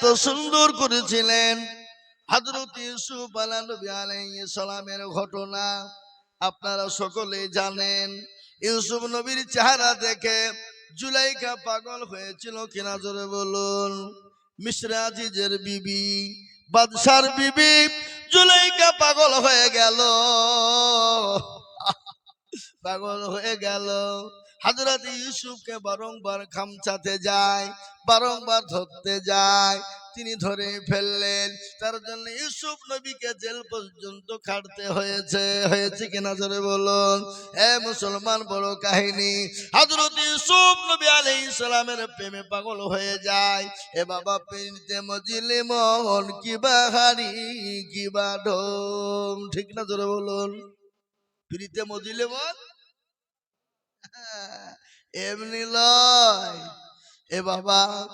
এত সুন্দর করেছিলেন। হযরত ইউসুফ আলা নবী আলাইহিস সালামের ঘটনা আপনারা সকলে জানেন। ইউসুফ নবীর চেহারা দেখে জুলাইকা পাগল হয়েছিল কিনা জোরে বলুন। মিশ্রা আজিজের বিবি, বাদশার বিবি জুলাইকা পাগল হয়ে গেল। পাগল হয়ে গেল। হাজরত ইউসুফকে বারংবার খামচাতে যায়, বারংবার ধরতে যায়, তিনি ধরে ফেললেন। তার জন্য ইউসুফ নবীকে জেল পর্যন্ত খাটতে হয়েছে। হয়েছে কিনা জোরে বলুন। এ মুসলমান বড় কাহিনী। হযরত ইউসুফ নবী আলাইহিস সালামের প্রেমে পাগল হয়ে যায়। এ বাবা প্রেমতে মজিলে মন কিবা হারি কিবা ঢোম ঠিক না জোরে বলুন। প্রীতে মজিলে মন? এমনি লয়। এ বাবা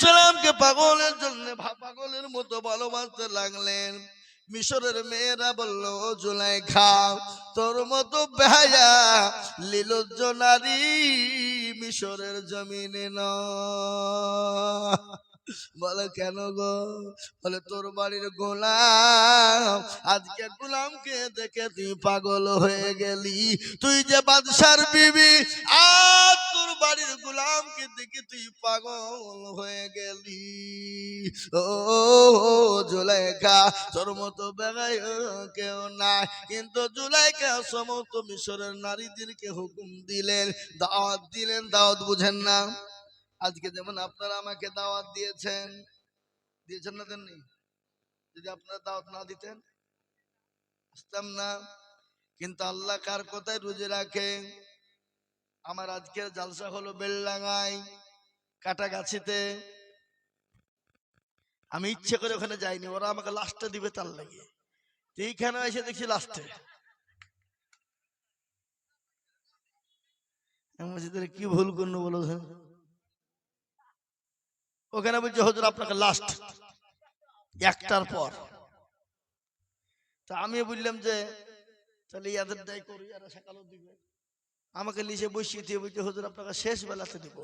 সালামকে পাগলের জন্য পাগলের মতো ভালোবাসতে লাগলেন। মিশরের মেয়েরা বলল, "ও জুলাইখা, তোর মতো বেহায়া, লীলজ্জ নারী মিশরের জমিনে ন। বলে, কেন গো? বলে, তোর বাড়ির গোলাম আজকে গোলামকে দেখে তুই পাগল হয়ে গেলি। তুই যে বাদশার বিবি আর তোর বাড়ির গোলামকে দেখে তুই পাগল হয়ে গেলি। ও জুলাইকা তোর মতো কেউ নাই। কিন্তু জুলাইকা সমস্ত মিশরের নারীদেরকে হুকুম দিলেন, দাওয়াত দিলেন। দাওয়াত বুঝেন না? আজকে যেমন আপনারা আমাকে দাওয়াত দিয়েছেন দিয়েছেন না দেননি? যদি আপনারা দাওয়াত না দিতেন, আসতাম না। কিন্তু আল্লাহ কার কথায় রুজে রাখে? আমার আজকের জালসা হলো বেলডাঙ্গায়, কাটাগাছিতে। আমি ইচ্ছে করে ওখানে যাইনি, ওরা আমাকে লাস্টে দিবে তার লাগে। এইখানে এসে দেখছি লাস্টে কি ভুল করল বলো ওখানে বলছে, হজুর, আপনাকে লাস্ট একটার পর। তা আমি বললাম যে তাহলে ইয়াদের দায় করি এরা সকালও দিবে। আমাকে লিসে বসিয়ে দিয়ে বলছে হজুর আপনাকে শেষ বেলাতে দিব।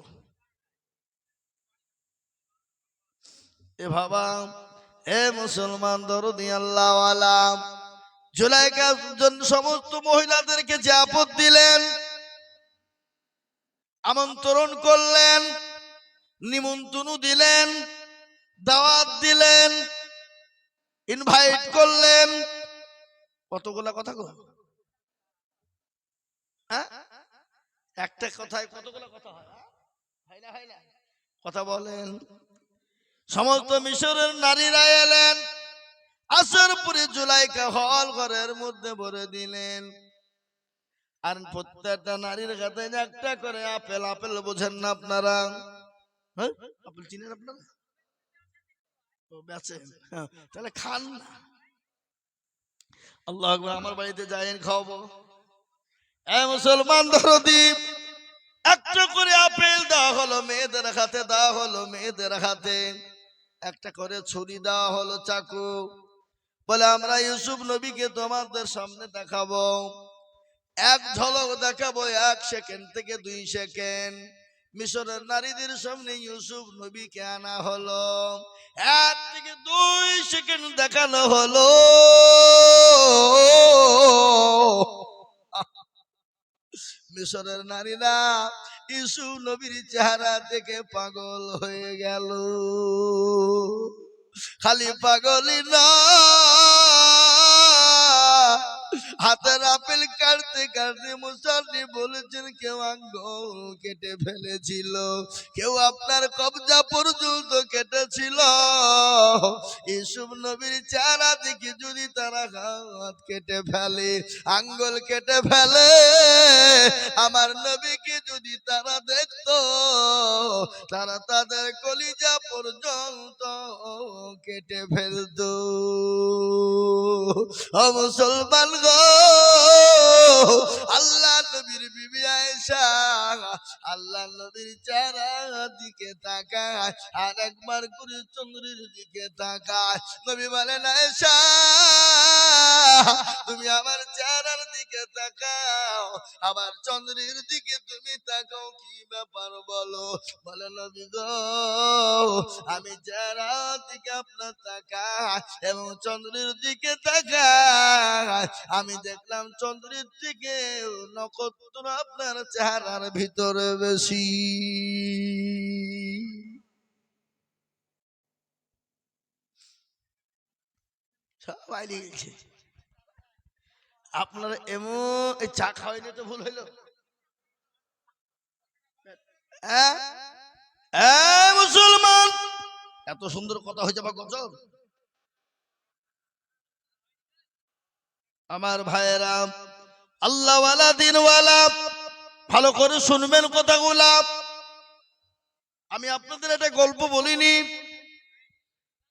এ বাবা এ মুসলমান দরদি আল্লাহওয়ালা জুলাইকার জন্য সমস্ত মহিলাদেরকে যে আপদ দিলেন আমন্ত্রণ করলেন নিমন্ত্রণ দিলেন দাওয়াত দিলেন ইনভাইট করলেন। কতগুলা কথা কো হ্যাঁ? একটা কথায় কতগুলা কথা হয়? কথা বলেন। সমস্ত মিশরের নারীরা এলেন। আসর পুরে জুলাইকা হল ঘরের মধ্যে ভরে দিলেন। আর প্রত্যেকটা নারীর কাছে একটা করে আপেল। আপেল বোঝেন না আপনারা? হ্যাঁ? আপেল চিনেন আপনারা? বেচেন হ্যাঁ, তাহলে খান না। আল্লাহ আমার বাড়িতে যাইন খাওয়াবো। এ মুসলমান দরদি একটা করে আপেল দেওয়া হলো মেয়েদের হাতে দেওয়া হলো মেয়েদের হাতে। একটা করে ছুরি দেওয়া হলো চাকু। বলে আমরা ইউসুফ নবীকে তোমাদের সামনে দেখাবো। এক ঝলক দেখাবো এক সেকেন্ড থেকে দুই সেকেন্ড। মিশরের নারীদের সামনে ইউসুফ নবীকে আনা হলো। এক থেকে দুই সেকেন্ড দেখানো হলো। মিশরের নারীরা ইউসুফ নবীর চেহারা থেকে পাগল হয়ে গেল। খালি পাগলই না হাতের আপেল কাটতে কাটতে মুসাফি বলেছেন, কেউ আঙ্গুল কেটে ফেলেছিল, কেউ আপনার কবজা পর্যন্ত কেটেছিল। ইসুফ নবীর চারা দিকে যদি তারা হাত কেটে ফেলে, আঙ্গুল কেটে ফেলে, আমার নবীকে যদি তারা দেখতো, তারা তাদের কলিজা পর্যন্ত কেটে ফেলতো। মুসলমান গো, আল্লাহ নবীর বিবি আয়েশা আল্লাহ নবীর চারা দিকে তাকায়, আর একবার করে চন্দ্রের দিকে তাকায়। নবী বলেন, আয়েশা তুমি আমার চেহারার দিকে তাকাও, আমার চন্দ্রের দিকে তুমি তাকাও, কি ব্যাপার বলো? বলে নবী গো, আমি যারা দিকে আপনার তাকাই এবং চন্দ্রের দিকে তাকাই। আমি দেখলাম চন্দ্রের দিকে নক্ষত্র আপনার চেহারার ভিতরে বেশি। সবাই লিখেছে আপনার এমন চা খাওয়াইনি তো ভুল হইল? হ্যাঁ? এই মুসলমান! এত সুন্দর কথা হয়েছে বা গজব? আমার ভাইয়েরা, আল্লাহওয়ালা, দিনওয়ালা, ভালো করে শুনবেন কথাগুলা। আমি আপনাদের একটা গল্প বলিনি।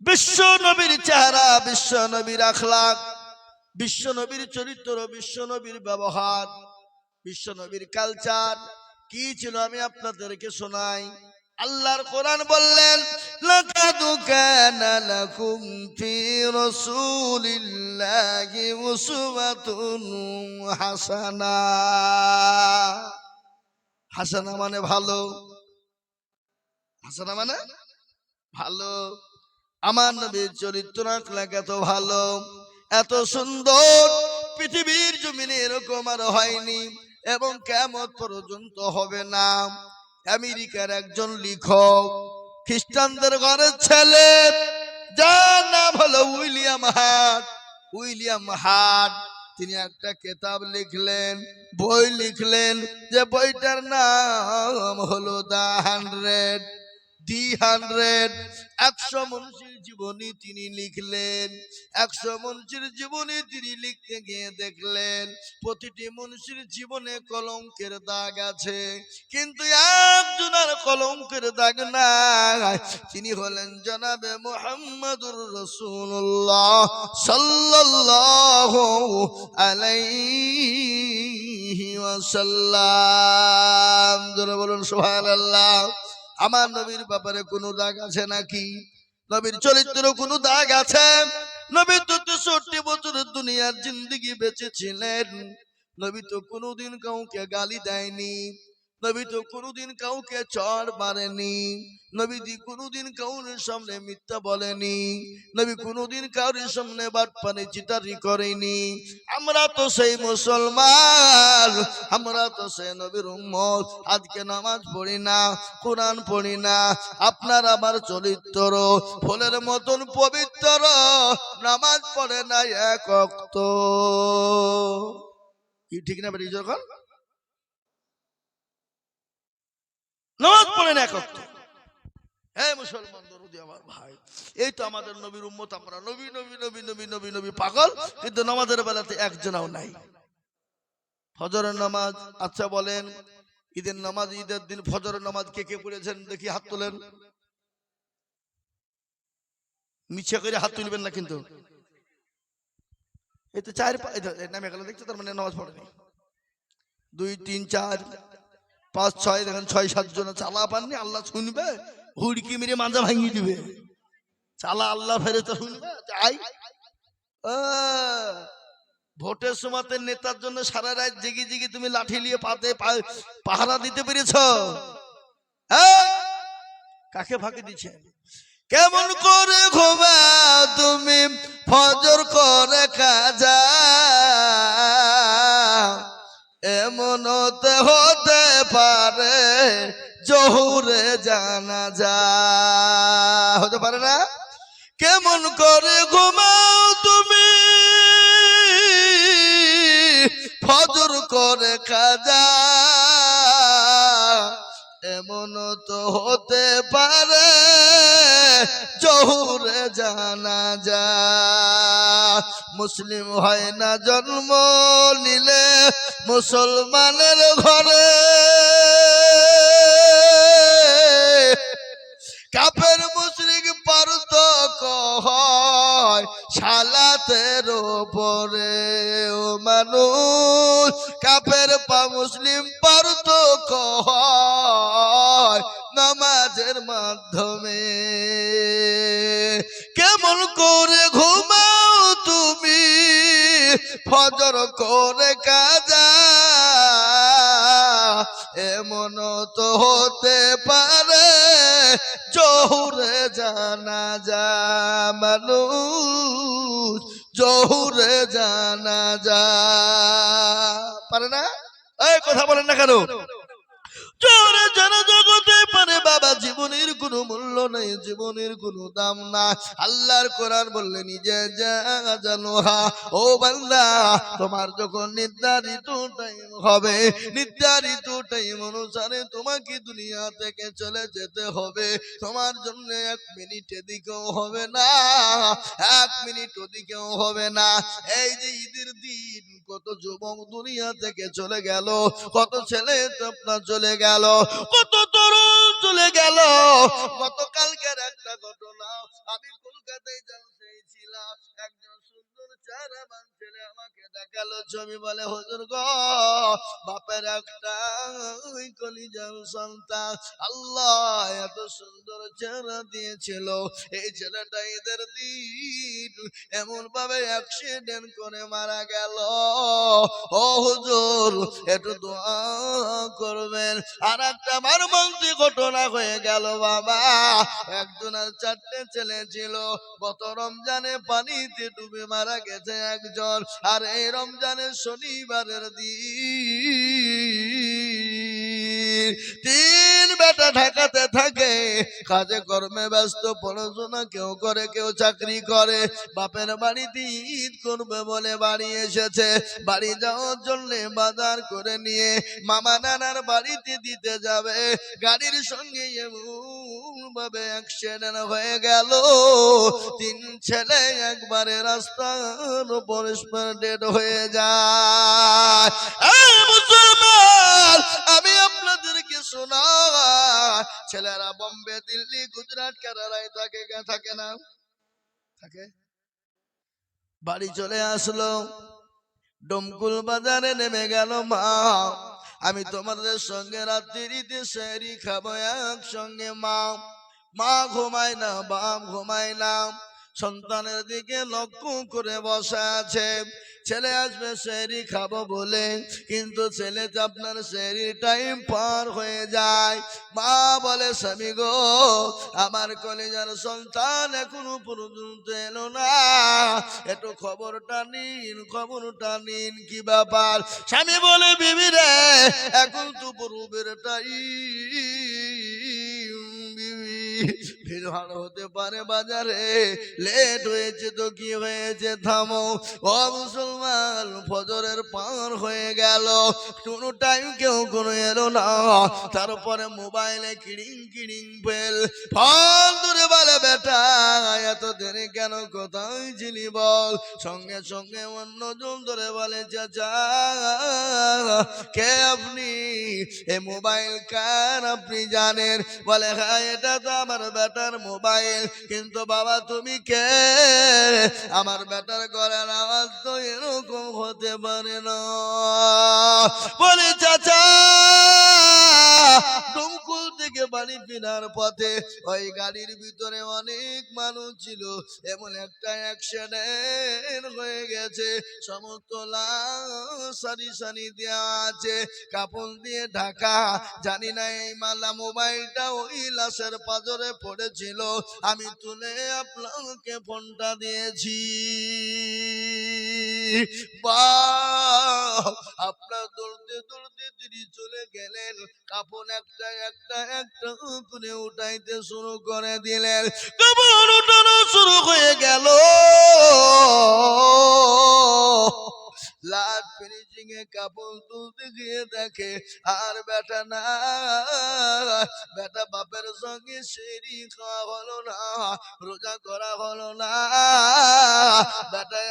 বিশ্ব নবীর চেহারা, বিশ্ব নবীর আখলাক। বিশ্ব নবীর চরিত্র বিশ্ব নবীর ব্যবহার বিশ্ব নবীর কালচার কি ছিল আমি আপনাদেরকে শোনাই। আল্লাহর কোরআন বললেন হাসানা। হাসানা মানে ভালো। হাসানা মানে ভালো। আমার নবীর চরিত্র এত ভালো। এত সুন্দর পৃথিবীর জমিনে এরকম আর হয়নি এবং কেমন পর্যন্ত হবে না। আমেরিকার একজন লেখক, খ্রিস্টানদের ঘরের ছেলে, যার নাম হলো উইলিয়াম হার্ট। উইলিয়াম হার্ট, তিনি একটা কেতাব লিখলেন, বই লিখলেন, যে বইটার নাম হলো দা হান্ড্রেড। হান্ড্রেড একশো মনীষীর জীবনী তিনি লিখলেন। একশো মনীষীর জীবনী তিনি লিখতে গিয়ে দেখলেন, প্রতিটি জীবনে কলঙ্কের দাগ আছে। কিন্তু একজনের কলঙ্কের দাগ নাই। তিনি হলেন জনাবে মোহাম্মদুর রসুল্লাহ ওয়াসাল্লাম। জোরে বলুন, সুবহানাল্লাহ। আমার নবীর ব্যাপারে কোনো দাগ আছে নাকি? নবীর চরিত্র কোনো দাগ আছে? নবী তো তেষট্টি বছরের দুনিয়ার জিন্দগি বেঁচেছিলেন। নবী তো কোনোদিন কাউকে গালি দেয়নি। নবী তো কোনোদিন কাউকে চড় মারেনি। নবীজি কোনোদিন কাউরের সামনে মিথ্যা বলেনি। নবী কোনোদিন কাউরের সামনে বাটপানি চিটারি করেনি। আমরা তো সেই মুসলমান, আমরা তো সেই নবীর উম্মত। আজকে নামাজ পড়ি না, কোরআন পড়ি না, আপনার আমার চরিত্র, ফুলের মতন পবিত্র, নামাজ পড়ে না এক অক্ত। কি, ঠিক না বেরিয়ে যখন নামাজ পড়েন না এক অক্ত হ্যাঁ মুসলমান আমার ভাই। এই তো আমাদের নবীর উম্মত, আমরা নবী নবী নবী নবী নবী নবী পাগল, কিন্তু নামাজের বেলাতে একজনাও নাই। ফজরের নামাজ আচ্ছা বলেন, ঈদের নামাজ, ঈদের দিন ফজরের নামাজ কে কে পড়েছেন? দেখি হাত তোলেন। মিছে করে হাত তুলবেন না কিন্তু। এই তো চার নামে গেল দেখছ, তার মানে নামাজ পড়েনি। দুই, তিন, চার পাঁচ, ছয়, দেখেন ছয়, সাত জন চালা পাননি, আল্লাহ শুনবে, হুড়কি মেরে মাঞ্জা ভাঙিয়ে দিবে। চালা আল্লাহ ফেরে তো শুনবে ভোটের সময়তে নেতার জন্য সারা রাত জেগে জেগে তুমি লাঠি নিয়ে পাতে পাহারা দিতে পেরেছ? কাকে ফাঁকি দিচ্ছে? কেমন করে ঘুমা তুমি? ফজর করে কাজা এমন হতে পারে, জহুরে জানা যা। হতে পারে না? কেমন করে ঘুমাও তুমি? ফজর করে খাজা। এমন তো হতে পারে, জহুরে জানা যা। মুসলিম হয় না জন্ম নিলে মুসলমানের ঘরে। কাপের মুশরিক পারতক হয় সালাতের ওপরে ও মানুষ কাপের পা মুসলিম পারতক হয় নামাজের মাধ্যমে। কেমন করে তুমি ফজর করে কাজা? এমন তো হতে পারে, জহুরে জানা যা মানুষ, জহুরে জানা যা পারে না? এই কথা বলেন না কেন? জোরে জানা জগতে পারে বাবা, জীবনের কোনো মূল্য নেই, জীবনের কোনো দাম না আল্লাহর কোরআন বললে, নিজে যা জানো হা ও বান্দা, তোমার যখন নির্ধারিত টাইম হবে, নির্ধারিত টাইম অনুসারে তোমাকে দুনিয়া থেকে চলে যেতে হবে। তোমার জন্য এক মিনিট এদিকেও হবে না, এক মিনিট ওদিকেও হবে না। এই যে ঈদের দিন, কত যুবক দুনিয়া থেকে চলে গেল, কত ছেলে আপনার চলে গেল কত তরুণ চলে গেল। গতকালকের একটা ঘটনা আমি কলকাতায় জানতে ছিলাম একজন সুন্দর চারাবান ছেলে আমাকে দেখাল ছবি বলে, হুজুর গো, বাপের একটা কলিজার সন্তান আল্লাহ এত সুন্দর চেহারা দিয়েছিল। এই ছেলেটা এদের দিন এমন ভাবে অ্যাক্সিডেন্ট করে মারা গেল। ও হুজুর, একটু দোয়া করবেন। আর একটা মর্মান্তিক ঘটনা হয়ে গেল বাবা। একজন আর চারটে ছেলে ছিল। গত রমজানে পানিতে ডুবে মারা গেছে। একজন। আর এই রমজানের শনিবারের দিন তিন বেটা ঢাকাতে থাকে। কাজে কর্মে ব্যস্ত, পড়াশোনা কেউ করে, কেউ চাকরি করে। বাপের বাড়িতে ঈদ করবে বলে বাড়ি এসেছে। বাড়ি যাওয়ার জন্য বাজার করে নিয়ে মামা নানার বাড়িতে দিতে যাবে। গাড়ির সঙ্গে ভাবে অ্যাক্সিডেন্ট হয়ে গেল। তিন ছেলে একবারে রাস্তার উপর ডেড হয়ে যায়। শোনা, ছেলেরা বম্বে, দিল্লি, গুজরাট, কেরালায় থাকে থাকে না? থাকে? বাড়ি চলে আসলো। ডমকুল বাজারে নেমে গেল মা। আমি তোমাদের সঙ্গে রাত্রিতে সেরি খাব একসঙ্গে মা। মা ঘুমায় না, বাপ ঘুমায় না। সন্তানের দিকে লক্ষ্য করে বসা আছে। ছেলে আসবে, সেরি খাব বলে, কিন্তু ছেলে আপনার সেরি টাইম পার হয়ে যায়। মা বলে, স্বামী গো, আমার কলেজার সন্তান এখনও পর্যন্ত এলো না। একটু খবরটা নিন খবরটা নিন, কি ব্যাপার? স্বামী বলে, বিবি রে, এখন তো পূর্বের ভিড় হতে পারে বাজারে। লেট হয়েছে তো কি হয়েছে থামো। ও মুসলমান, ফজরের পার হয়ে গেল। কোনো টাইম কেউ কোনো এলো না। তারপরে মোবাইলে কিড়িং কিড়িং বেল ফল দূরে বলে, বেটা এত দেরি কেন কোথায় ছিলি বল? সঙ্গে সঙ্গে অন্য জন ধরে বলে, চাচা, কে আপনি? এ মোবাইল কার আপনি জানেন? বলে হ্যাঁ এটা তো আমার বেটার মোবাইল। কিন্তু বাবা, তুমি কে? আমার বেটার করার আওয়াজ তো এরকম হতে পারে না। বলে, চাচা থেকে বাড়ি ফেরার পথে ওই গাড়ির ভিতরে অনেক মানুষ ছিল। এমন একটা অ্যাক্সিডেন্ট হয়ে গেছে। সমস্ত সারি সারি দেওয়া আছে। কাপড় দিয়ে ঢাকা, জানি না এই মালা মোবাইলটা ওই লাশের পাজরে পড়েছিল। আমি তুলে আপনাকে ফোনটা দিয়েছি। আপনার দৌড়তে দৌড়তে তিনি চলে গেলেন। কাপড় একটা একটা একটা করে উঠাইতে শুরু করে দিলেন। কাপড় উঠানো শুরু হয়ে গেল। লাট ফিনিশিং এ কাপড় তুলতে গিয়ে দেখে, আর বেটা না, বেটা বাপের সঙ্গে সেরি খাওয়া হলো না, রোজা করা হলো না, বেটা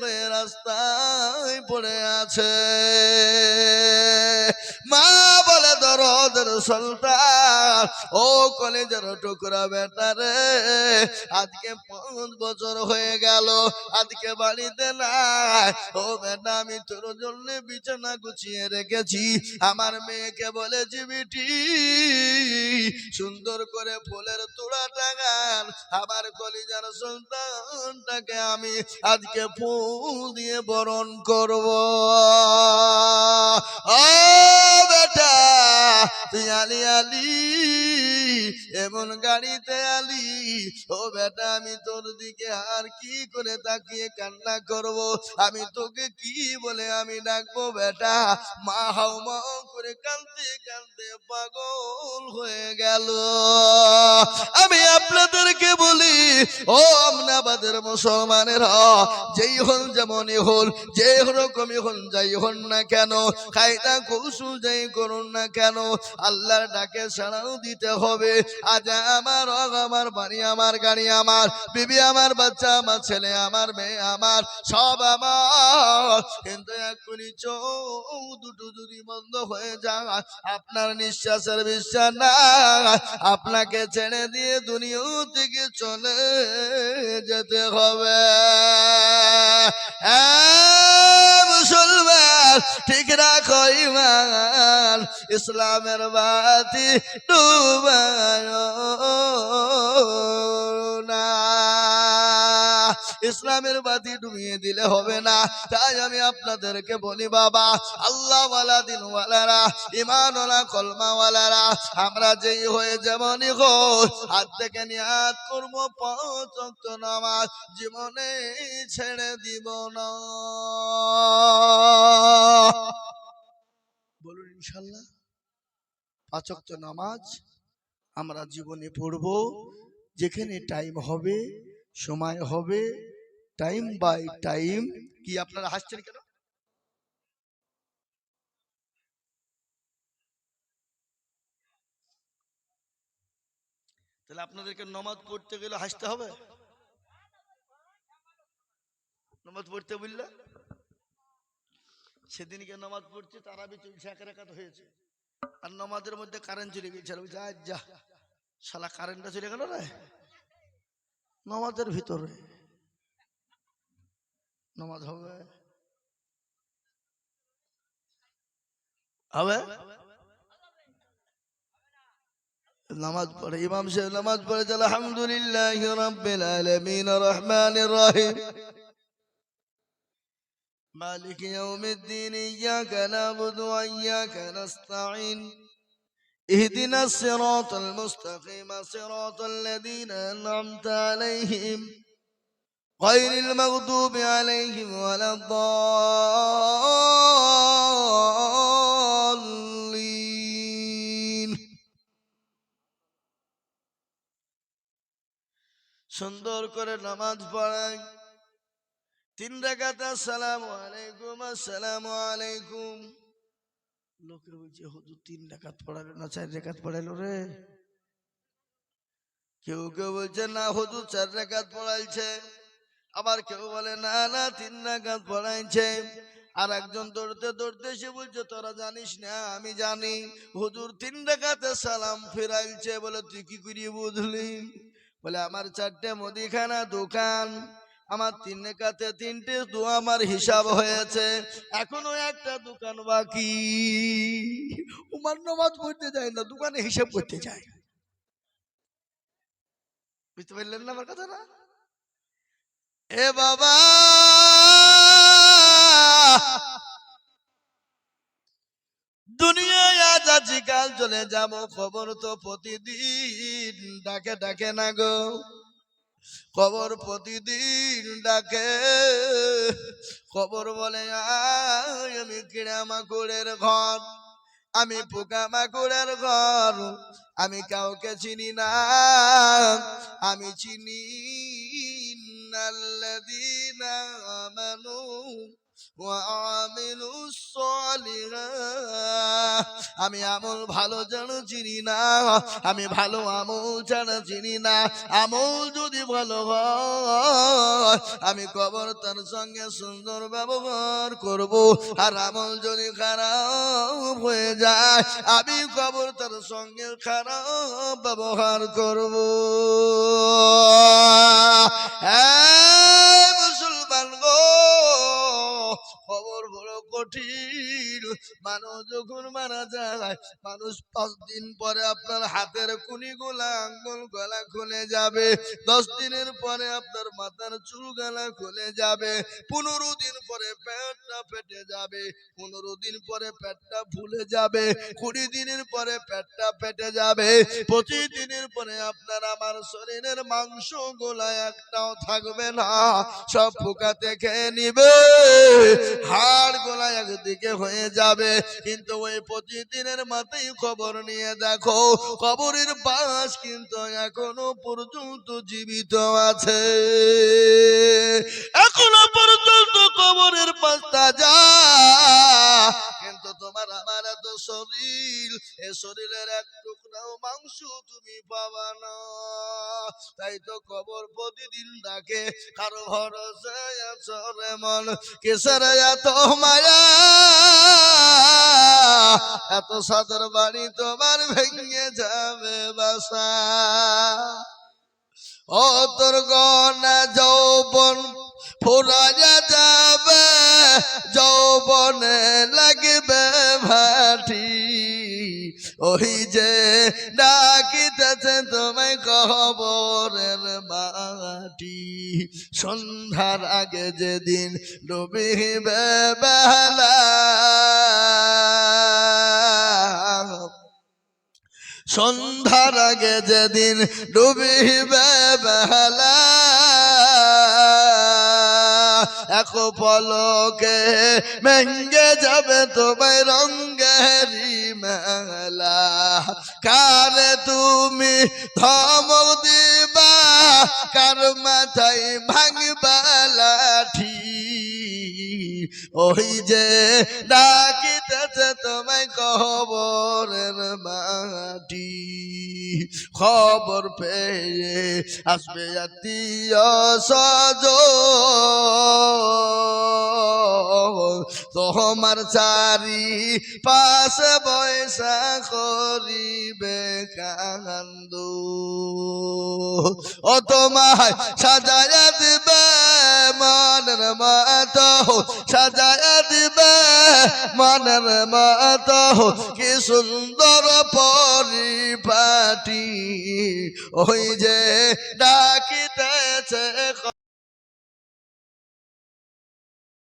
হয়ে রাস্তায় পড়ে আছে। মা বলে দরদের সুলতান, ও কলেজের টুকরা বেটা রে, আজকে পাঁচ বছর হয়ে গেল, আজকে বাড়িতে নাই। ও বেটা, আমি তোর জন্য বিছানা গুছিয়ে রেখেছি। আমার মেয়েকে বলেছি বিটি সুন্দর করে ফুলের তোড়া টাঙান আমার কলিজার সন্তানটাকে আমি আজকে ফুল দিয়ে বরণ করব। ও বেটা তুই আলি, এমন গাড়িতে আলি। ও বেটা, আমি তোর দিকে আর কি করে তাকিয়ে কান্না করব? আমি তোকে কি বলে আমি ডাকবো বেটা? মা হাও মা করে কাঁদতে কাঁদতে পাগল হয়ে গেল। আমি আপনাদেরকে বলি, ও আমনাবাদের মুসলমানের, যেই হন যেমনই হল যে রকমই হন যাই হন না কেন কায়দা কৌশল যাই করুন না কেন আল্লাহর ডাকে সাড়াও দিতে হবে। আজ আমার রগ আমার বাড়ি আমার গাড়ি আমার বিবি আমার বাচ্চা আমার ছেলে আমার মেয়ে আমার সব আমার। কিন্তু এখনই চোখ দুটো যদি বন্ধ হয়ে যায় আপনার নিঃশ্বাসের বিশ্বাস না আপনাকে ছেড়ে দিয়ে দুনিয়া থেকে চলে যেতে হবে। হ্যাঁ, মুসলমান ঠিক রাখো ইমান। ইসলামের বাতি ডুবায় ইসলামের বাতি ডুবিয়ে দিলে হবে না। তাই আমি আপনাদেরকে বলি, বাবা আল্লাহ ওয়ালা দিনওয়ালারা ইমানওয়ালা কলমাওয়ালারা, আমরা যেই হয়ে যেমনই হোক হাত থেকে নিয়াত করব, পাঁচ ওয়াক্ত নামাজ জীবনে ছেড়ে দিব না। বলুন ইনশাল্লাহ। পাঁচ ওয়াক্ত নামাজ আমরা জীবনে পড়ব। যেখানে টাইম হবে, সময় হবে টাইম বাই টাইম কি আপনারা হাসছেন কেন? তাহলে আপনাদেরকে নমাজ পড়তে গেলে হাসতে হবে? নমাজ পড়তে বললে? সেদিনকে নমাজ পড়ছে তারা বি চলছে এক রেখাত হয়েছে। আর নমাজের মধ্যে কারেন্ট চলে যা, শালা কারেন্টটা চলে গেল রে। নমাজের ভিতরে। নমাজ হবে। হবে? নামাজ পড়ে, ইমাম সাহেব নামাজ পড়ে চলে আলহামদুলিল্লাহ রাব্বিল আলামিন রহিম। مالك يوم الدين إياك نعبد وإياك نستعين اهدنا الصراط المستقيم صراط الذين أنعمت عليهم غير المغضوب عليهم ولا الضالين সুন্দর করে নামাজ পড়ায় তিন রাকাত, আসসালামু আলাইকুম আসসালামু আলাইকুম। লোকে বলছে, হুজুর, তিন রাকাত পড়ালো না, চার রাকাত পড়ালো রে? কেউ কেউ বলছে, না হুজুর, চার রাকাত পড়াইছে। আবার কেউ বলে, না না, তিন রাকাত পড়াইছে। আর একজন দৌড়তে দৌড়তে এসে বলছে, তোরা জানিস না, আমি জানি। হুজুর, তিন রাকাতে সালাম ফেরাইছে। বলে, তুই কি করিয়ে বুঝলি? বলে, আমার চারটে মুদিখানা দোকান। আমার তিন কাতে তিনটে দু আমার হিসাব হয়েছে, এখনও একটা দোকান বাকি। উমার নমাজ পড়তে যায় না, দোকানে হিসাব করতে যায়। বুঝতে পারলেন না আমার কথা না এ বাবা! দুনিয়ায় আজ আছি কাল চলে যাব, খবর তো প্রতিদিন, ডাকে ডাকে না গো। কবর প্রতিদিন ডাকে। কবর বলে আমি কিরামাকুরের ঘর। আমি পোকামাকুরের ঘর। আমি কাউকে চিনি না। আমি চিনি না আমানু। আমি আমল ভালো যেন চিনি না, আমি ভালো আমল ছাড়া চিনি না, আমল যদি ভালো আমি কবর তার সঙ্গে সুন্দর ব্যবহার করব, আর আমল যদি খারাপ হয়ে যায়, আমি কবর তার সঙ্গে খারাপ ব্যবহার করব। হ্যাঁ? কঠিন। মানুষ যখন মারা যায়, মানুষ পাঁচ দিন পরে আপনার হাতের কুনিগুলা আঙ্গুল গলা খুলে যাবে। দশ দিনের পরে আপনার মাথার চুল গলা খুলে যাবে। পনেরো দিন পরে পেটটা ফেটে যাবে। পনেরো দিন পরে পেটটা ফুলে যাবে। কুড়ি দিনের পরে পেটটা ফেটে যাবে। পঁচিশ দিনের পরে আপনার আমার শরীরের মাংস গোলা একটাও থাকবে না। সব পোকাতে খেয়ে নিবে। হাড় গোলা একদিকে হয়ে যাবে। কিন্তু ওই পঁচিশ দিনের মাথায় খবর নিয়ে দেখো খবরের পাশ কিন্তু এখনও পর্যন্ত জীবিত আছে। এখনও পর্যন্ত খবরের পাশটা যা, কিন্তু তোমার আমার শরীর, এ শরীরের এক টুকরাও মাংস তুমি পাবা না। তাই তো কবর প্রতিদিন ডাকে কারও ভরসায় আছো মন, কিসের এত মায়া? এত সাদর বাড়ি তোমার ভেঙে যাবে বাসা। ও তোর গনা যৌবন ফুরাইয়া যাবে, যৌবনে লাগবে। ভাটি। ওই যে ডাকিতেছে তোমায় কবরের মাটি। সন্ধ্যার আগে যেদিন ডুবিবে বেলা। সন্ধ্যার আগে যেদিন ডুবিবে বেলা। এক পলকে মেঙ্গে যাবে তোমায় রঙ্গেরি মেলা। কারে তুমি ধমক দিবা? কার মাথায় ভাঙবা লাঠি? ওই যে ডাকিতেছে তোমায় কবরের মাটি। খবর পেয়ে আসবে সজ তোমার চারি পাশে বয়সা করিবে কান্দু। ও তোমায় সাজায়া দিবে মনের মত সাজায় দিবে মনের মত কি সুন্দর পরিপাটি। ওই যে ডাকিতেছে